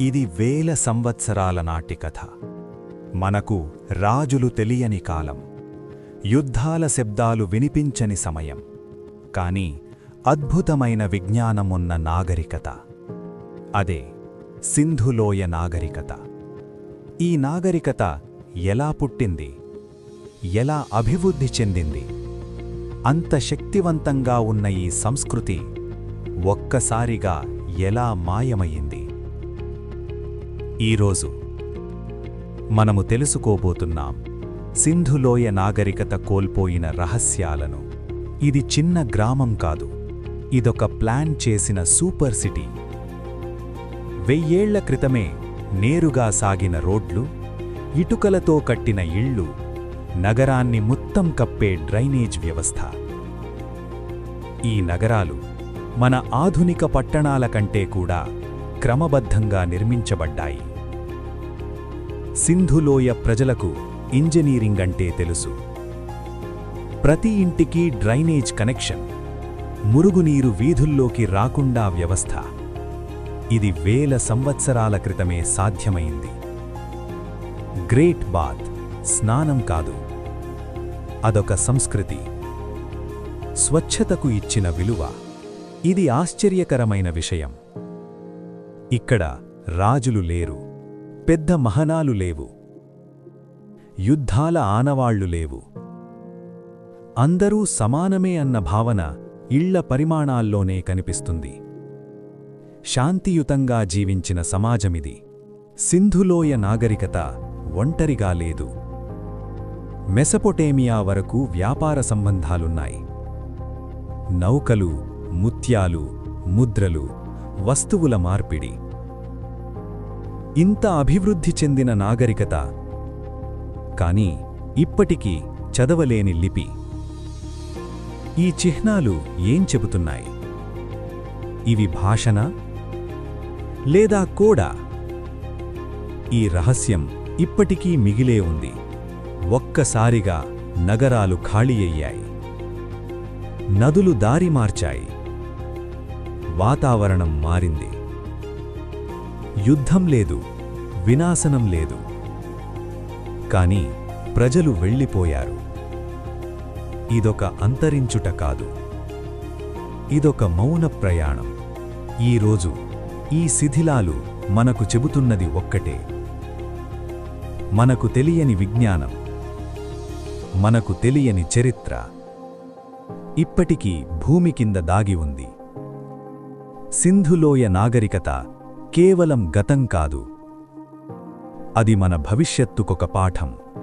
ఇది వేల సంవత్సరాల నాటి కథ. మనకు రాజులు తెలియని కాలం. యుద్ధాల శబ్దాలు వినిపించని సమయం. కాని అద్భుతమైన విజ్ఞానమున్న నాగరికత. అదే సింధులోయ నాగరికత. ఈ నాగరికత ఎలా పుట్టింది? ఎలా అభివృద్ధి చెందింది? అంత శక్తివంతంగా ఉన్న ఈ సంస్కృతి ఒక్కసారిగా ఎలా మాయమయ్యింది? ఈరోజు మనము తెలుసుకోబోతున్నాం సింధులోయ నాగరికత కోల్పోయిన రహస్యాలను. ఇది చిన్న గ్రామం కాదు ఇదొక ప్లాన్ చేసిన సూపర్ సిటీ. వెయ్యేళ్ళ క్రితమే నేరుగా సాగిన రోడ్లు ఇటుకలతో కట్టిన ఇళ్ళు నగరాన్ని మొత్తం కప్పే డ్రైనేజ్ వ్యవస్థ. ఈ నగరాలు మన ఆధునిక పట్టణాల కంటే కూడా క్రమబద్ధంగా నిర్మించబడ్డాయి. సింధులోయ ప్రజలకు ఇంజనీరింగ్ అంటే తెలుసు. ప్రతి ఇంటికి డ్రైనేజ్ కనెక్షన్ మురుగునీరు వీధుల్లోకి రాకుండా వ్యవస్థ. ఇది వేల సంవత్సరాల క్రితమే సాధ్యమైంది. గ్రేట్ బాత్ స్నానం కాదు. అదొక సంస్కృతి. స్వచ్ఛతకు ఇచ్చిన విలువ. ఇది ఆశ్చర్యకరమైన విషయం. ఇక్కడ రాజులు లేరు పెద్ద మహనాలు లేవు యుద్ధాల ఆనవాళ్ళు లేవు. అందరూ సమానమే అన్న భావన ఇళ్ళ పరిమాణాల్లోనే కనిపిస్తుంది. శాంతియుతంగా జీవించిన సమాజమిది. సింధులోయ నాగరికత ఒంటరిగా లేదు. మెసపొటేమియా వరకు వ్యాపార సంబంధాలున్నాయి. నౌకలు ముత్యాలు ముద్రలు వస్తువుల మార్పిడి ఇంత అభివృద్ధి చెందిన నాగరికత. కాని ఇప్పటికీ చదవలేని లిపి. ఈ చిహ్నాలు ఏం చెబుతున్నాయి? ఇవి భాషనా? లేదా కోడా? ఈ రహస్యం ఇప్పటికీ మిగిలే ఉంది. ఒక్కసారిగా నగరాలు ఖాళీ అయ్యాయి. నదులు దారి మార్చాయి. వాతావరణం మారింది. యుద్ధం లేదు వినాశనం లేదు. కాని ప్రజలు వెళ్ళిపోయారు. ఇదొక అంతరించుట కాదు. ఇదొక మౌన ప్రయాణం. ఈరోజు ఈ శిథిలాలు మనకు చెబుతున్నది ఒక్కటే. మనకు తెలియని విజ్ఞానం. మనకు తెలియని చరిత్ర. ఇప్పటికీ భూమి కింద దాగి ఉంది. సింధులోయ నాగరికత కేవలం గతం కాదు. అది మన భవిష్యత్తుకొక పాఠం.